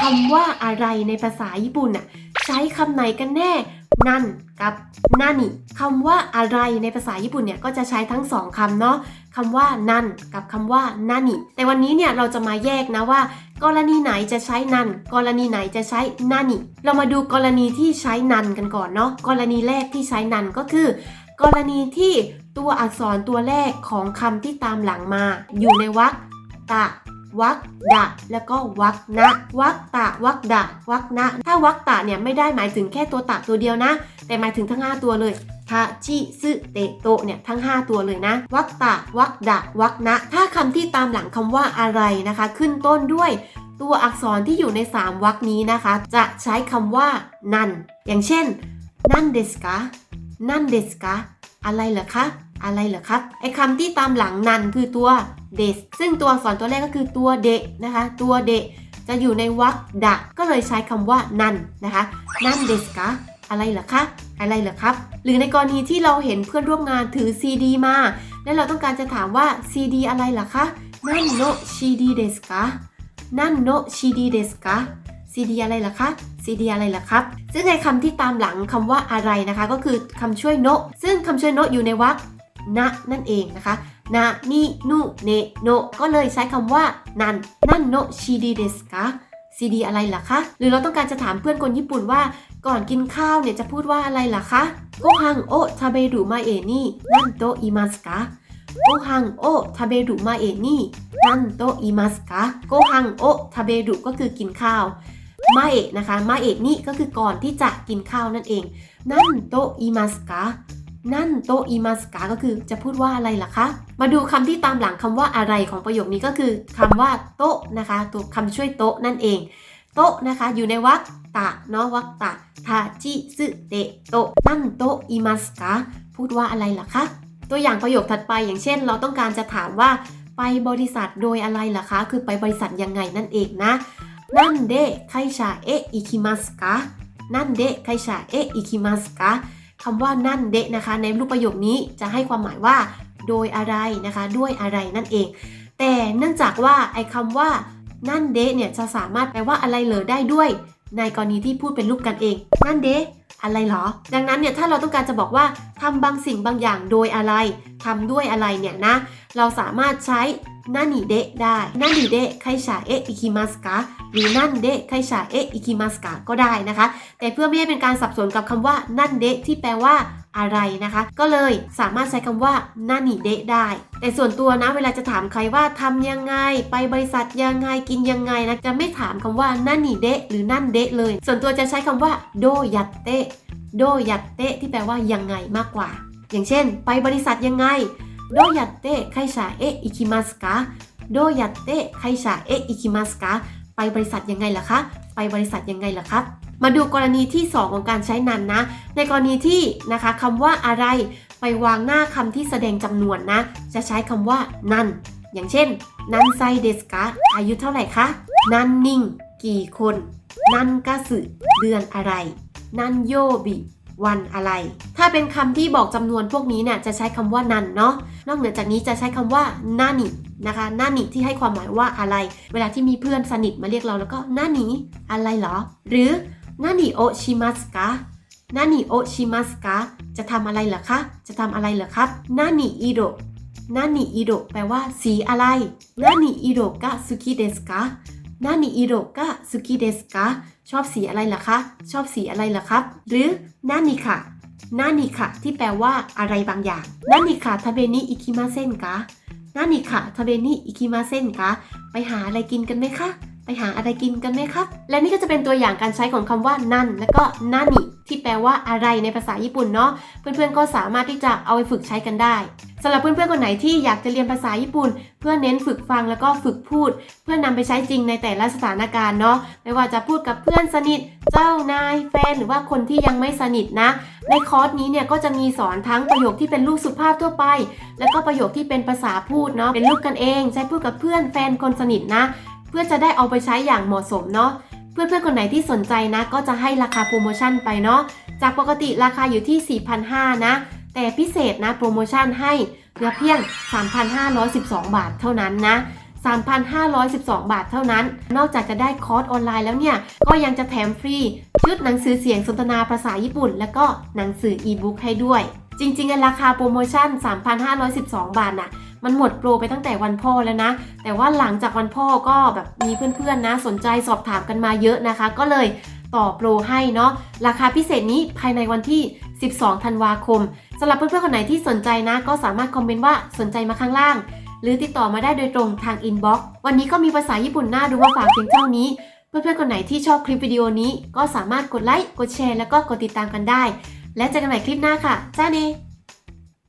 คำว่าอะไรในภาษาญี่ปุ่นน่ะใช้คำไหนกันแน่ นั่นกับนานิคำว่าอะไรในภาษาญี่ปุ่นเนี่ยก็จะใช้ทั้งสองคำเนาะคำว่านั่นกับคำว่านานิแต่วันนี้เนี่ยเราจะมาแยกนะว่า กรณีไหนจะใช้นันกรณีไหนจะใช้นานิเรามาดูกรณีที่ใช้นันกันก่อนเนาะกรณีแรกที่ใช้นันก็คือ กรณีที่ตัวอักษรตัวแรกของคำที่ตามหลังมา อยู่ในวรรคตะ วรรคดะ แล้วก็วรรคนะวรรคตะวรรคดะวรรคนะ ถ้าวรรคตะเนี่ยไม่ได้หมายถึงแค่ตัวตะตัวเดียวนะ แต่หมายถึงทั้ง 5 ตัวเลยทาชิซึเตโตเนี่ยทั้ง 5 ตัวเลยนะวรรคตะวรรคดะวรรคนะ ถ้าคำที่ตามหลังคำว่าอะไรนะคะ ขึ้นต้นด้วยตัวอักษรที่อยู่ใน 3วรรคนี้นะคะ จะใช้คำว่านันอย่างเช่นนันเดสกะนันเดสกะอะไรเหรอคะ อะไรเหรอครับ ไอ้คำที่ตามหลังนันคือตัวเดสซึ่งตัวอักษรตัวแรกก็คือตัวเดะนะคะ ตัวเดะจะอยู่ในวรรคดะ ก็เลยใช้คำว่านันนะคะนันเดสกะอะไรเหรอคะ อะไรเหรอครับ หรือในกรณีที่เราเห็นเพื่อนร่วมงานถือซีดีมา และเราต้องการจะถามว่าซีดีอะไรเหรอคะนันโนซีดีเดสกะนันโนซีดีเดสกะซีดีอะไรล่ะคะซีดีอะไรล่ะครับ ซึ่งในคำที่ตามหลังคำว่าอะไรนะคะ ก็คือคำช่วยโนซึ่งคำช่วยโนอยู่ในวรรค นะนั่นเองนะคะนะนินุเนโนก็เลยใช้คำว่านันนันโนชิดีเดสกะซีดีอะไรล่ะคะ หรือเราต้องการจะถามเพื่อนคนญี่ปุ่นว่า ก่อนกินข้าวเนี่ยจะพูดว่าอะไรล่ะคะโกฮังโอทาเบรุมาเอนี่นันโตอิมัสกะโกฮังโอทาเบรุมาเอนี่นันโตอิมัสกะโกฮังโอทาเบรุก็คือกินข้าวมาเอะนะคะมาเอะนี่ก็คือก่อนที่จะกินข้าวนั่นเอง นั่นโตอิมัสกะ นั่นโตอิมาสกาก็คือจะพูดว่าอะไรล่ะคะ มาดูคำที่ตามหลังคำว่าอะไรของประโยคนี้ก็คือคำว่าโตนะคะ ตัวคำช่วยโตนั่นเอง โตนะคะ อยู่ในวรรคตะเนาะวรรคตะทาจิซึเตโตนั่นโตอิมาสกาพูดว่าอะไรล่ะคะ ตัวอย่างประโยคถัดไปอย่างเช่น เราต้องการจะถามว่าไปบริษัทโดยอะไรล่ะคะ คือไปบริษัทยังไงนั่นเองนะนั่นเดไคชาเอะอิคิมัสกานั่นเดไคชาเอะอิคิมัสกา คำว่านั่นเดะนะคะ ในรูปประโยคนี้จะให้ความหมายว่า โดยอะไรนะคะ ด้วยอะไรนั่นเอง แต่เนื่องจากว่าไอ้คำว่านั่นเดะเนี่ยจะสามารถแปลว่าอะไรเหลอได้ด้วย ในกรณีที่พูดเป็นรูปกันเอง นั่นเดะอะไรเหรอ ดังนั้นเนี่ยถ้าเราต้องการจะบอกว่าทำบางสิ่งบางอย่างโดยอะไรทำด้วยอะไรเนี่ยนะ เราสามารถใช้ นั่นนิเดะได้นั่นนิเดะไคชาเอะอิคิมัสกะหรือนั่นเดะไคชาเอะอิคิมัสกะก็ได้นะคะ แต่เพื่อไม่ให้เป็นการสับสนกับคำว่านั่นเดะที่แปลว่าอะไรนะคะ ก็เลยสามารถใช้คำว่านั่นนิเดะได้ แต่ส่วนตัวนะเวลาจะถามใครว่าทำยังไง ไปบริษัทยังไงกินยังไงนะจะไม่ถามคำว่านั่นนิเดะหรือนั่นเดะเลย ส่วนตัวจะใช้คำว่าโดยัตเตะโดยัตเตะที่แปลว่ายังไงมากกว่า อย่างเช่น ไปบริษัทยังไง โดยาเตะไคชาเอะอิคิมัสกะโดยาเตะไคชาเอะอิคิมัสกะไปบริษัทยังไงล่ะคะ ไปบริษัทยังไงล่ะครับ มาดูกรณีที่ 2 ของการใช้นันนะ ในกรณีที่นะคะคำว่าอะไรไปวางหน้าคำที่แสดงจำนวนนะ จะใช้คำว่านันอย่างเช่น นันไซเดสกะอายุเท่าไหร่คะ นันนิงกี่คน นันกาสึเดือนอะไร นันโยบิ วันอะไร ถ้าเป็นคำที่บอกจำนวนพวกนี้เนี่ยจะใช้คำว่านันเนาะ นอกเหนือจากนี้จะใช้คำว่านานินะคะนานิที่ให้ความหมายว่าอะไร เวลาที่มีเพื่อนสนิทมาเรียกเราแล้วก็นานิอะไรเหรอ หรือนานิโอชิมัสกะนานิโอชิมัสกะจะทำอะไรเหรอคะ จะทำอะไรเหรอครับนานิอิโดนานิอิโดแปลว่าสีอะไรนานิอิโดกะสุกิเดสกะนานิอิโดกะสุกิเดสกะ ชอบสีอะไรล่ะคะ ชอบสีอะไรล่ะครับ หรือนานิคะนานิคะที่แปลว่าอะไรบางอย่างนานิคะทาเบนิอิคิมาเซนกะนานิคะทาเบนิอิคิมาเซนกะไปหาอะไรกินกันไหมคะ หาอะไรกินกันไหมครับ และนี่ก็จะเป็นตัวอย่างการใช้ของคำว่านันและก็นานิที่แปลว่าอะไรในภาษาญี่ปุ่นเนาะเพื่อนๆก็สามารถที่จะเอาไปฝึกใช้กันได้สำหรับเพื่อนๆคนไหนที่อยากจะเรียนภาษาญี่ปุ่น เพื่อเน้นฝึกฟังแล้วก็ฝึกพูด เพื่อนำไปใช้จริงในแต่ละสถานการณ์เนาะไม่ว่าจะพูดกับเพื่อนสนิท เจ้านายแฟนหรือว่าคนที่ยังไม่สนิทนะ ในคอร์สนี้เนี่ยก็จะมีสอนทั้งประโยคที่เป็นรูปสุภาพทั่วไป แล้วก็ประโยคที่เป็นภาษาพูดเนาะเป็นรูปกันเอง ใช้พูดกับเพื่อนแฟนคนสนิทนะ เพื่อจะได้เอาไปใช้อย่างเหมาะสมเนาะเพื่อนๆคนไหนที่สนใจนะ ก็จะให้ราคาโปรโมชั่นไปเนาะจากปกติราคาอยู่ที่ 4,500 นะ แต่พิเศษนะโปรโมชั่นให้เหลือเพียง 3,512 บาทเท่านั้นนะ 3,512 บาทเท่านั้น นอกจากจะได้คอร์สออนไลน์แล้วเนี่ย ก็ยังจะแถมฟรี ชุดหนังสือเสียงสนทนาภาษาญี่ปุ่น แล้วก็หนังสืออีบุ๊กให้ด้วย จริงๆอะราคาโปรโมชั่น 3,512 บาทน่ะ มันหมดโปรไปตั้งแต่วันพ่อแล้วนะ แต่ว่าหลังจากวันพ่อก็แบบมีเพื่อนๆนะ สนใจสอบถามกันมาเยอะนะคะ ก็เลยต่อโปรให้เนาะราคาพิเศษนี้ภายในวันที่ 12 ธันวาคมสำหรับเพื่อนๆคนไหนที่สนใจนะ ก็สามารถคอมเมนต์ว่าสนใจมาข้างล่าง หรือติดต่อมาได้โดยตรงทางอินบ็อกซ์วันนี้ก็มีภาษาญี่ปุ่นน่าดูมาฝากเพียงเท่านี้ เพื่อนๆคนไหนที่ชอบคลิปวิดีโอนี้ ก็สามารถกดไลค์กดแชร์แล้วก็กดติดตามกันได้ และเจอกันใหม่คลิปหน้าค่ะจ้าเน